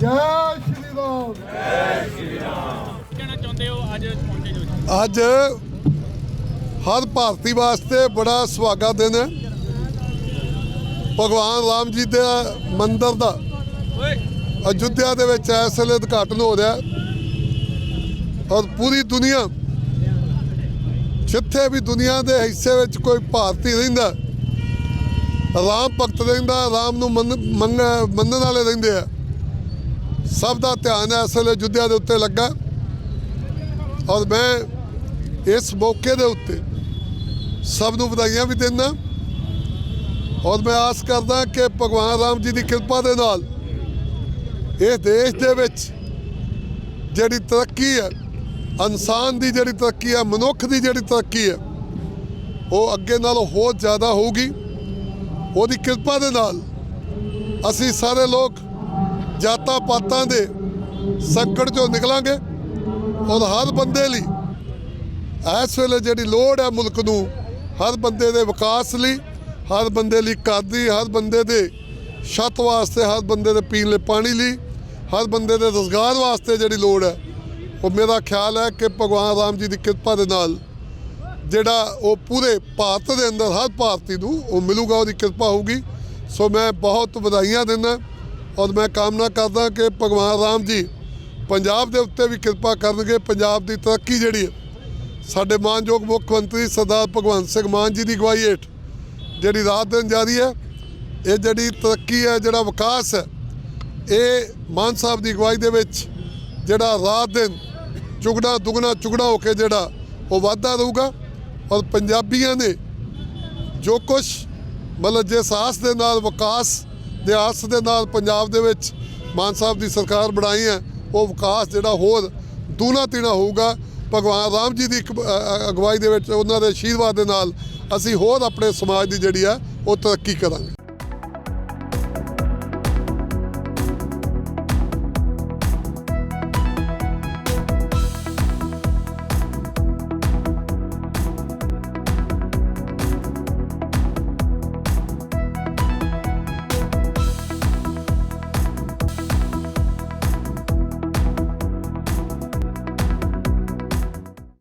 ਜੈ ਸ਼੍ਰੀ ਰਾਮ। ਕਹਿਣਾ ਚਾਹੁੰਦੇ ਹੋ ਅੱਜ ਪਹੁੰਚੇ ਜੋ ਇੱਥੇ? ਅੱਜ ਹਰ ਭਾਰਤੀ ਵਾਸਤੇ ਬੜਾ ਸੁਹਾਗਾ ਦਿਨ ਹੈ। ਭਗਵਾਨ ਰਾਮ ਜੀ ਦੇ ਮੰਦਿਰ ਦਾ ਅਯੁੱਧਿਆ ਦੇ ਵਿੱਚ ਇਸ ਵੇਲੇ ਉਦਘਾਟਨ ਹੋ ਰਿਹਾ ਔਰ ਪੂਰੀ ਦੁਨੀਆ ਜਿੱਥੇ ਵੀ ਦੁਨੀਆ ਦੇ ਹਿੱਸੇ ਵਿੱਚ ਕੋਈ ਭਾਰਤੀ ਰਹਿੰਦਾ ਰਾਮ ਭਗਤ ਰਹਿੰਦਾ ਰਾਮ ਨੂੰ ਮੰਨ- ਮੰਨ- ਮੰਨਣ ਵਾਲੇ ਰਹਿੰਦੇ ਆ। ਸਭ ਦਾ ਧਿਆਨ ਇਸ ਵੇਲੇ ਅਯੁੱਧਿਆ ਦੇ ਉੱਤੇ ਲੱਗਾ। ਔਰ ਮੈਂ ਇਸ ਮੌਕੇ ਦੇ ਉੱਤੇ ਸਭ ਨੂੰ ਵਧਾਈਆਂ ਵੀ ਦਿੰਦਾ। ਔਰ ਮੈਂ ਆਸ ਕਰਦਾ ਕਿ ਭਗਵਾਨ ਰਾਮ ਜੀ ਦੀ ਕਿਰਪਾ ਦੇ ਨਾਲ ਇਹ ਦੇਸ਼ ਦੇ ਵਿੱਚ ਜਿਹੜੀ ਤਰੱਕੀ ਹੈ, ਇਨਸਾਨ ਦੀ ਜਿਹੜੀ ਤਰੱਕੀ ਹੈ, ਮਨੁੱਖ ਦੀ ਜਿਹੜੀ ਤਰੱਕੀ ਹੈ, ਉਹ ਅੱਗੇ ਨਾਲੋਂ ਹੋਰ ਜ਼ਿਆਦਾ ਹੋਊਗੀ। ਉਹਦੀ ਕਿਰਪਾ ਦੇ ਨਾਲ ਅਸੀਂ ਸਾਰੇ ਲੋਕ ਜਾਤਾਂ ਪਾਤਾਂ ਦੇ ਸੰਕਟ ਚੋਂ ਨਿਕਲਾਂਗੇ। ਔਰ ਹਰ ਬੰਦੇ ਲਈ ਇਸ ਵੇਲੇ ਜਿਹੜੀ ਲੋੜ ਹੈ ਮੁਲਕ ਨੂੰ, ਹਰ ਬੰਦੇ ਦੇ ਵਿਕਾਸ ਲਈ, ਹਰ ਬੰਦੇ ਲਈ ਘਰ ਹਰ ਬੰਦੇ ਦੇ ਛੱਤ ਵਾਸਤੇ, ਹਰ ਬੰਦੇ ਦੇ ਪੀਣ ਲਈ ਪਾਣੀ ਲਈ, ਹਰ ਬੰਦੇ ਦੇ ਰੋਜ਼ਗਾਰ ਵਾਸਤੇ ਜਿਹੜੀ ਲੋੜ ਹੈ, ਉਹ ਮੇਰਾ ਖਿਆਲ ਹੈ ਕਿ ਭਗਵਾਨ ਰਾਮ ਜੀ ਦੀ ਕਿਰਪਾ ਦੇ ਨਾਲ ਜਿਹੜਾ ਉਹ ਪੂਰੇ ਭਾਰਤ ਦੇ ਅੰਦਰ ਹਰ ਭਾਰਤੀ ਨੂੰ ਉਹ ਮਿਲੂਗਾ, ਉਹਦੀ ਕਿਰਪਾ ਹੋਊਗੀ। ਸੋ ਮੈਂ ਬਹੁਤ ਵਧਾਈਆਂ ਦਿੰਦਾ। ਔਰ ਮੈਂ ਕਾਮਨਾ ਕਰਦਾ ਕਿ ਭਗਵਾਨ ਰਾਮ ਜੀ ਪੰਜਾਬ ਦੇ ਉੱਤੇ ਵੀ ਕਿਰਪਾ ਕਰਨਗੇ, ਪੰਜਾਬ ਦੀ ਤਰੱਕੀ ਜਿਹੜੀ ਹੈ। ਸਾਡੇ ਮਾਨਯੋਗ ਮੁੱਖ ਮੰਤਰੀ ਸਰਦਾਰ ਭਗਵੰਤ ਸਿੰਘ ਮਾਨ ਜੀ ਦੀ ਅਗਵਾਈ ਹੇਠ ਜਿਹੜੀ ਰਾਤ ਦਿਨ ਜਾਰੀ ਹੈ, ਇਹ ਜਿਹੜੀ ਤਰੱਕੀ ਹੈ, ਜਿਹੜਾ ਵਿਕਾਸ ਹੈ, ਇਹ ਮਾਨ ਸਾਹਿਬ ਦੀ ਅਗਵਾਈ ਦੇ ਵਿੱਚ ਜਿਹੜਾ ਰਾਤ ਦਿਨ ਚੁਗਣਾ ਦੁਗਣਾ ਚੁਗਣਾ ਹੋ ਕੇ ਜਿਹੜਾ ਉਹ ਵਾਧਾ ਰਹੂਗਾ ਔਰ ਪੰਜਾਬੀਆਂ ਨੇ ਜੋ ਕੁਝ ਮਤਲਬ ਜੇ ਆਸ ਦੇ ਨਾਲ ਵਿਕਾਸ ਦੇ ਆਸ ਦੇ ਨਾਲ ਪੰਜਾਬ ਦੇ ਵਿੱਚ ਮਾਨ ਸਾਹਿਬ ਦੀ ਸਰਕਾਰ ਬਣਾਈ ਹੈ ਉਹ ਵਿਕਾਸ ਜਿਹੜਾ ਹੋਰ ਦੂਣਾ ਤੀਣਾ ਹੋਊਗਾ। ਭਗਵਾਨ ਰਾਮ ਜੀ ਦੀ ਇੱਕ, ਅਗਵਾਈ ਦੇ ਵਿੱਚ ਉਹਨਾਂ ਦੇ ਆਸ਼ੀਰਵਾਦ ਦੇ ਨਾਲ ਅਸੀਂ ਹੋਰ ਆਪਣੇ ਸਮਾਜ ਦੀ ਜਿਹੜੀ ਆ ਉਹ ਤਰੱਕੀ ਕਰਾਂਗੇ।